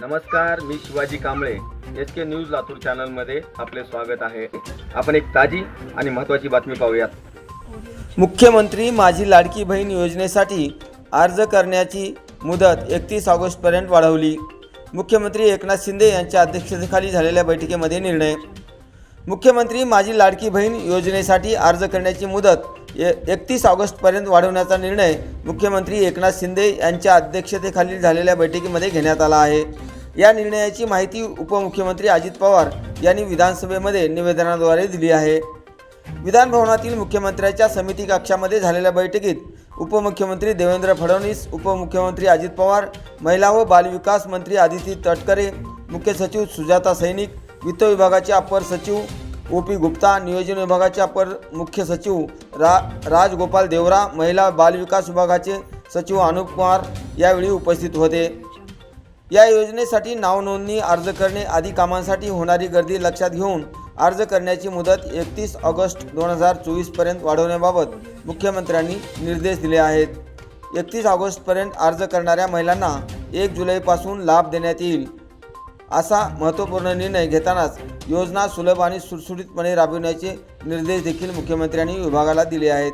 नमस्कार मी Shivaji Kamble. H K news Latur चॅनलमध्ये आपले स्वागत आहे. आपण एक ताजी आणि महत्त्वाची बातमी पाहूयात. मुख्यमंत्री माझी लाडकी बहीण योजनेसाठी अर्ज करण्याची मुदत एकतीस ऑगस्टपर्यंत वाढवली. मुख्यमंत्री एकनाथ शिंदे यांच्या अध्यक्षतेखाली झालेल्या बैठकीमध्ये निर्णय. मुख्यमंत्री माझी लाडकी बहीण योजनेसाठी अर्ज करण्याची मुदत ए एकतीस ऑगस्टपर्यंत वाढवण्याचा निर्णय मुख्यमंत्री एकनाथ शिंदे यांच्या अध्यक्षतेखाली झालेल्या बैठकीमध्ये घेण्यात आला आहे. या निर्णयाची माहिती उपमुख्यमंत्री अजित पवार यांनी विधानसभेमध्ये निवेदनाद्वारे दिली आहे. विधानभवनातील मुख्यमंत्र्यांच्या समिती कक्षामध्ये झालेल्या बैठकीत उपमुख्यमंत्री देवेंद्र फडणवीस उपमुख्यमंत्री अजित पवार महिला व बालविकास मंत्री आदिती तटकरे मुख्य सचिव सुजाता सैनिक वित्त विभागाचे अपर सचिव ओ पी गुप्ता नियोजन विभागाचे अपर मुख्य सचिव रा राजगोपाल देवरा महिला बालविकास विभागाचे सचिव अनुप कुमार यावेळी उपस्थित होते. या योजनेसाठी नावनोंदणी अर्ज करणे आदी कामांसाठी होणारी गर्दी लक्षात घेऊन अर्ज करण्याची मुदत एकतीस ऑगस्ट दोन हजार चोवीसपर्यंत वाढवण्याबाबत मुख्यमंत्र्यांनी निर्देश दिले आहेत. एकतीस ऑगस्टपर्यंत अर्ज करणाऱ्या महिलांना एक जुलैपासून लाभ देण्यात येईल असा महत्त्वपूर्ण निर्णय घेतानाच योजना सुलभ आणि सुटसुटीतपणे राबविण्याचे निर्देश देखील मुख्यमंत्र्यांनी विभागाला दिले आहेत.